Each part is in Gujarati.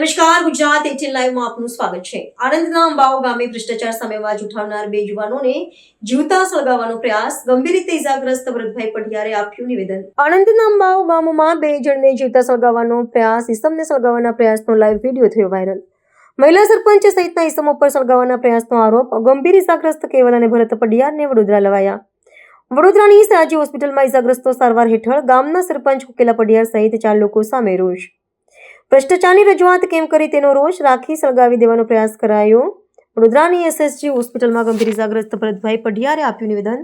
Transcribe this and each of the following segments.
નમસ્કાર, ગુજરાત એટીન લાઈવમાં આપનું સ્વાગત છે. આણંદના અંબાઓ ગામે ભ્રષ્ટાચાર સામે અવાજ ઉઠાવનાર બે યુવાનોને જીવતા સળગાવવાનો પ્રયાસ ગંભીર રીતે ઇજાગ્રસ્ત ભરતભાઈ પઢિયારે આપ્યું નિવેદન. આણંદના અંબાઓ ગામમાં બે જણને જીવતા સળગાવવાનો પ્રયાસ, ઈસમને સળગાવવાના પ્રયાસનો લાઈવ વીડિયો થયો વાયરલ. મહિલા સરપંચ સહિતના ઈસમો પર સળગાવવાના પ્રયાસનો આરોપ ગંભીર ઇજાગ્રસ્ત કેવલ અને ભરત પઢિયારને વડોદરા લવાયા. વડોદરાની સયાજી હોસ્પિટલમાં ઇજાગ્રસ્તો સારવાર હેઠળ ગામના સરપંચ કુકેલા પડિયાર સહિત ચાર લોકો સામે રોષ. ભ્રષ્ટાચારની રજૂઆત કેમ કરી તેનો રોષ રાખી સળગાવી દેવાનો પ્રયાસ કરાયો. વડોદરાની એસએસજી હોસ્પિટલમાં ગંભીર ઇજાગ્રસ્ત ભરતભાઈ પઢિયારે આપ્યું નિવેદન.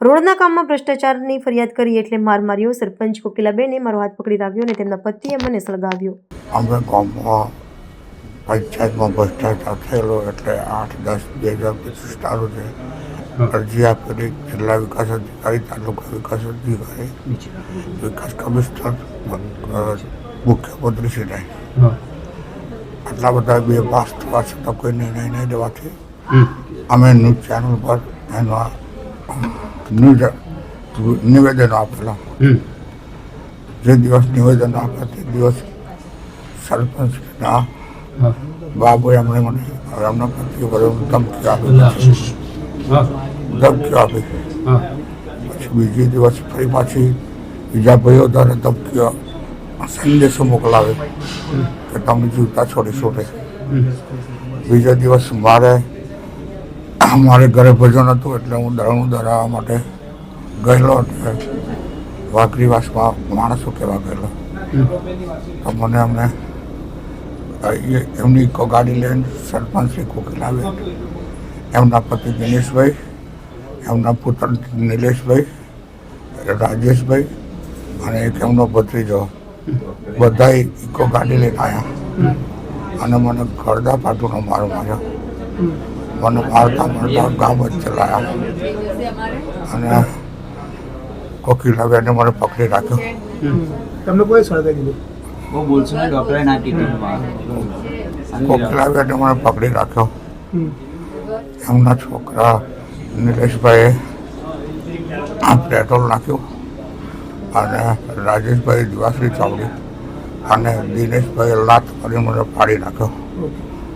રોડના કામમાં ભ્રષ્ટાચારની ફરિયાદ કરી એટલે માર માર્યો સરપંચ કોકિલાબેને મારો હાથ પકડી રાખ્યો અને તેમના પતિએ મને સળગાવ્યો. અમે ગામમાં પંચાયતમાં ભ્રષ્ટાચાર થયેલો એટલે આઠ દસ બે હજાર પચીસ ચાલુ છે અરજી આપેલી જિલ્લા વિકાસ અધિકારી તાલુકા વિકાસ અધિકારી વિકાસ કમિશનર મુખ્યમંત્રીશ્રીને આટલા બધા બે પાસ થવા છતાં કોઈ નિર્ણય નહીં દેવાથી અમે ન્યૂઝ ચેનલ પર એનો ન્યૂઝ નિવેદનો આપેલા. જે દિવસ નિવેદન આપે તે દિવસ સરપંચના બાબુ એમણે મને એમના પતિ ધમકી આપી. ધમકીઓ આપી. પછી બીજી દિવસ ફરી પાછી બીજા ભાઈઓ દ્વારા ધમકીઓ સંદેશો મોકલાવે. કે તમે જીવતા છોડીશું છોડે બીજા દિવસ મારે મારે ઘરે ભજન હતું એટલે હું દળનું દરાવવા માટે ગયેલો એટલે વાઘરીવાસમાં માણસો કહેવા ગયેલો. તો મને અમને એમની ગાડી લઈને સરપંચ શ્રી કોકિલાવે એમના પતિ દિનેશભાઈ, એમના પુત્ર નિલેશભાઈ, રાજેશભાઈ અને એક એમનો ભત્રીજો. બધા ઇકો ગાડી લઈને આવ્યા અને મને ગળદા પાટુનો માર માર્યો. મને મારતા મારતા ગામ જ ચલાયા. અને કોકિલાબેને મને પકડી રાખ્યો. તમને કોઈ સળગાઈ દીધું? મને પકડી રાખ્યો. એમના છોકરા નિલેશભાઈએ આ પેટ્રોલ નાખ્યું. અને રાજેશભાઈ દિવાસરી ચાવડી અને દિનેશભાઈ લાત કરી મને ફાડી નાખ્યો.